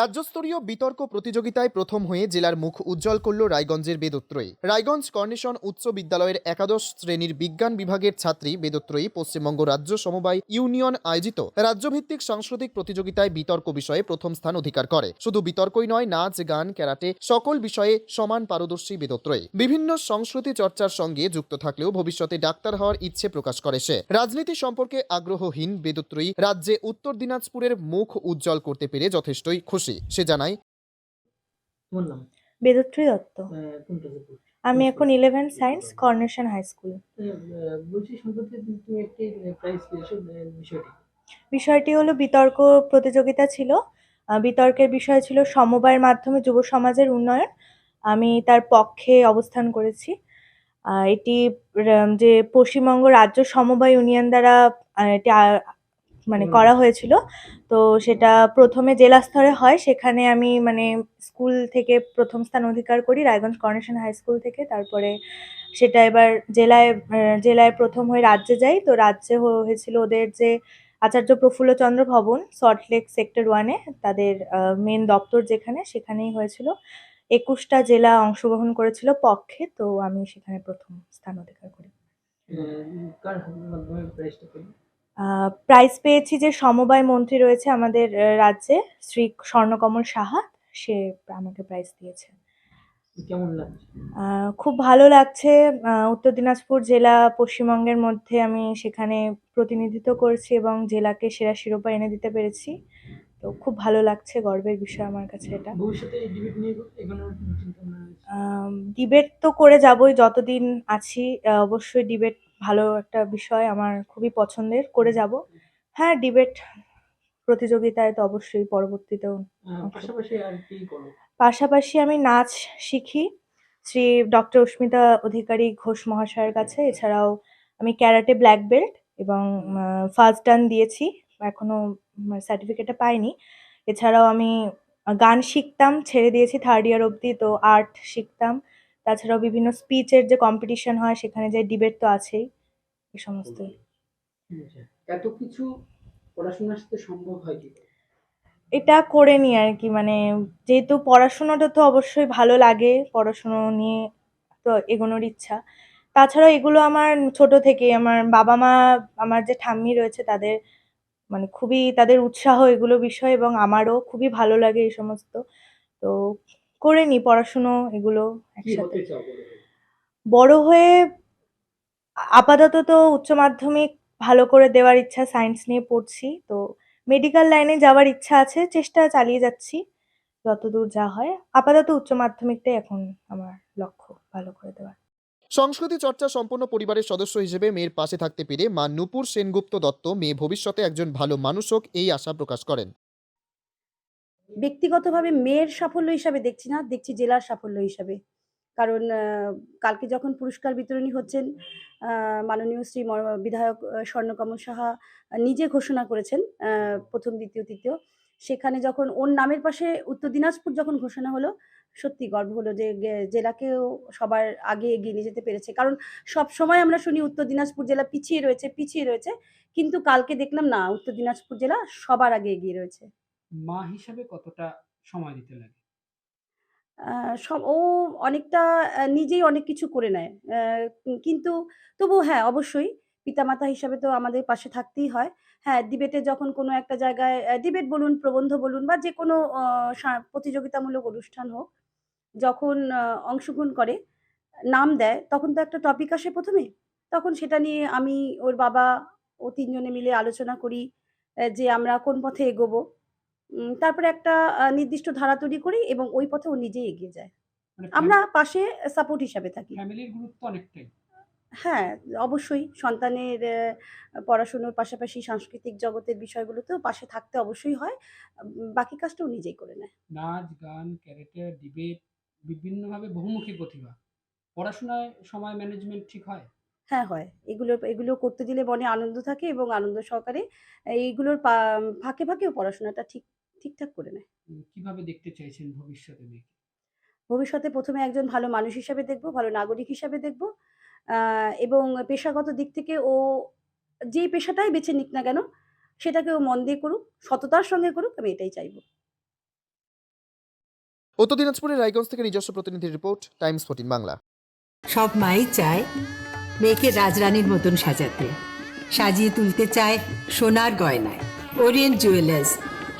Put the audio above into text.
রাজ্যস্তরীয় বিতর্ক প্রতিযোগিতায় প্রথম হয়ে জেলার মুখ উজ্জ্বল করল রায়গঞ্জের বেদত্রয়ী। রায়গঞ্জ কর্নেশন উচ্চ বিদ্যালয়ের একাদশ শ্রেণির বিজ্ঞান বিভাগের ছাত্রী বেদত্রয়ী, পশ্চিমবঙ্গ রাজ্য সমবায় ইউনিয়ন আয়োজিত রাজ্যভিত্তিক সাংস্কৃতিক প্রতিযোগিতায় বিতর্ক বিষয়ে প্রথম স্থান অধিকার করে। শুধু বিতর্কই নয়, নাচ, গান, ক্যারাটে সকল বিষয়ে সমান পারদর্শী বেদত্রয়ী। বিভিন্ন সংস্কৃতি চর্চার সঙ্গে যুক্ত থাকলেও ভবিষ্যতে ডাক্তার হওয়ার ইচ্ছে প্রকাশ করে সে। রাজনীতি সম্পর্কে আগ্রহহীন বেদত্রয়ী রাজ্যে উত্তর দিনাজপুরের মুখ উজ্জ্বল করতে পেরে যথেষ্টই খুশি। সে জানায় বেদত্রী দত্ত। পড়ছো? আমি এখন eleven science coronation high school বিষয়টি। হলো বিতর্ক প্রতিযোগিতা ছিল। বিতর্কের বিষয় ছিল সমবায়ের মাধ্যমে যুব সমাজের উন্নয়ন। আমি তার পক্ষে অবস্থান করেছি। এটি যে পশ্চিমবঙ্গ রাজ্য সমবায় ইউনিয়ন দ্বারা এটি মানে করা হয়েছিল। তো সেটা প্রথমে জেলা স্তরে হয়। সেখানে আমি মানে স্কুল থেকে প্রথম স্থান অধিকার করি রায়গঞ্জ কর্নেশন হাই স্কুল থেকে। তারপরে সেটা এবার জেলায় জেলায় প্রথম হয়ে রাজ্যে যাই। তো রাজ্যে হয়েছিল ওদের যে আচার্য প্রফুল্লচন্দ্র ভবন সল্টলেক সেক্টর ওয়ানে তাদের মেন দপ্তর যেখানে সেখানেই হয়েছিল। একুশটা জেলা অংশগ্রহণ করেছিল পক্ষে তো আমি সেখানে প্রথম স্থান অধিকার করি। প্রাইজ পেয়েছি যে সমবায় মন্ত্রী রয়েছে আমাদের রাজ্যে শ্রী স্বর্ণকমল সাহা। সে আমাকে প্রাইজ দিয়েছে। কেমন লাগছে? খুব ভালো লাগছে। উত্তর দিনাজপুর জেলা পশ্চিমবঙ্গের মধ্যে আমি সেখানে প্রতিনিধিত্ব করছি এবং জেলাকে সেরা শিরোপা এনে দিতে পেরেছি। তো খুব ভালো লাগছে গর্বের বিষয় আমার কাছে এটা? ডিবেট তো করে যাবই যতদিন আছি অবশ্যই ডিবেট ভালো একটা বিষয় আমার খুবই পছন্দের করে যাব। হ্যাঁ ডিবেট প্রতিযোগিতায় তো অবশ্যই পরবর্তীতেও আহ, পাশাপাশি আমি নাচ শিখি। শ্রী ডক্টর অস্মিতা অধিকারী ঘোষ মহাশয়ের কাছে এছাড়াও আমি ক্যারাটে ব্ল্যাক বেল্ট এবং ফার্স্ট ডান দিয়েছি এখনও সার্টিফিকেটটা পাইনি। এছাড়াও আমি গান শিখতাম ছেড়ে দিয়েছি থার্ড ইয়ার অবধি তো আর্ট শিখতাম। তাছাড়াও বিভিন্ন স্পিচের যে কম্পিটিশন হয় সেখানে যে ডিবেট তো আছেই এই সমস্ত। এত কিছু পড়াশোনার সাথে সম্ভব হয় কি এটা করে নি আর কি মানে যেহেতু পড়াশোনাটা তো অবশ্যই ভালো লাগে পড়াশুনো নিয়ে তো এগোনোর ইচ্ছা। তাছাড়াও এগুলো আমার ছোট থেকে আমার বাবা মা আমার যে ঠাম্মি রয়েছে তাদের মানে খুবই তাদের উৎসাহ এগুলো বিষয় এবং আমারও খুবই ভালো লাগে এই সমস্ত। তো করে নি পড়াশুনো এগুলো একসাথে। বড় হয়ে আপাতত তো উচ্চ মাধ্যমিক ভালো করে দেওয়ার ইচ্ছা সায়েন্স নিয়ে পড়ছি। তো মেডিকেল লাইনে যাওয়ার ইচ্ছা আছে চেষ্টা চালিয়ে যাচ্ছি যতদূর যা হয়। আপাতত উচ্চ মাধ্যমিকটাই এখন আমার লক্ষ্য ভালো করে দেওয়ার। সংস্কৃতি চর্চা সম্পন্ন পরিবারের সদস্য হিসেবে মেয়ের পাশে থাকতে পেরে মা নূপুর সেনগুপ্ত দত্ত মেয়ে ভবিষ্যতে একজন ভালো মানুষ হোক এই আশা প্রকাশ করেন। ব্যক্তিগতভাবে মেয়ের সাফল্য হিসাবে দেখছি না, দেখছি জেলার সাফল্য হিসাবে। কারণ কালকে যখন পুরস্কার বিতরণী হচ্ছেন মাননীয় শ্রী বিধায়ক স্বর্ণকমল সাহা নিজে ঘোষণা করেছেন প্রথম, দ্বিতীয়, তৃতীয়। সেখানে যখন ওর নামের পাশে উত্তর দিনাজপুর যখন ঘোষণা হলো, সত্যি গর্ব হলো যে জেলাকেও সবার আগে এগিয়ে নিয়ে যেতে পেরেছে। কারণ, সব সময় আমরা শুনি উত্তর দিনাজপুর জেলা পিছিয়ে রয়েছে পিছিয়ে রয়েছে, কিন্তু কালকে দেখলাম না, উত্তর দিনাজপুর জেলা সবার আগে এগিয়ে রয়েছে। মা হিসাবে কতটা সময় দিতে লাগে? সব, ও অনেকটা নিজেই অনেক কিছু করে নেয়। কিন্তু তবু হ্যাঁ অবশ্যই পিতামাতা হিসাবে তো আমাদের পাশে থাকতেই হয়। হ্যাঁ ডিবেটে যখন কোনো একটা জায়গায় ডিবেট বলুন, প্রবন্ধ বলুন বা যে কোনো প্রতিযোগিতামূলক অনুষ্ঠান হোক, যখন অংশগ্রহণ করে, নাম দেয়, তখন তো একটা টপিক আসে প্রথমে। তখন সেটা নিয়ে আমি ওর বাবা ও তিনজনে মিলে আলোচনা করি যে আমরা কোন পথে এগোবো। তারপরে একটা নির্দিষ্ট ধারা তৈরি করি এবং ওই পথে ও নিজেই এগিয়ে যায়। মানে আমরা পাশে সাপোর্ট হিসাবে থাকি। ফ্যামিলির গুরুত্ব অনেকটাই। হ্যাঁ অবশ্যই। সন্তানের পড়াশুনোর পাশাপাশি সাংস্কৃতিক জগতের বিষয়গুলোতেও পাশে থাকতে অবশ্যই হয়। বাকি কাজটাও নিজেই করে নেয়। নাচ গান ক্যারেক্টার ডিবেট বিভিন্নভাবে বহুমুখী প্রতিভা। পড়াশোনায় সময় ম্যানেজমেন্ট ঠিক হয়? হ্যাঁ হয়। এগুলো এগুলো করতে দিলে মনে আনন্দ থাকে এবং আনন্দ সহকারে এইগুলোর ফাঁকে ফাঁকেও পড়াশোনাটা ঠিক ঠিকঠাক করে নেয়। কীভাবে দেখতে চাইছেন ভবিষ্যতে মেয়েকে ভবিষ্যতে প্রথমে একজন ভালো মানুষ হিসাবে দেখব ভালো নাগরিক হিসাবে দেখব এবং পেশাগত দিক থেকে ও যেই পেশাটাই বেছে নিক না কেন সেটাকে ও মন দিয়ে করুক সততার সঙ্গে করুক আমি এটাই চাইব। উত্তর দিনাজপুরের রায়গঞ্জ থেকে নিজস্ব প্রতিনিধির রিপোর্ট টাইমস ফোর্টিন বাংলা। সব মাই চায় মেয়েকে রাজরানীর মতন সাজাতে সাজিয়ে তুলতে চায় সোনার গয়নায়। Orient jewellers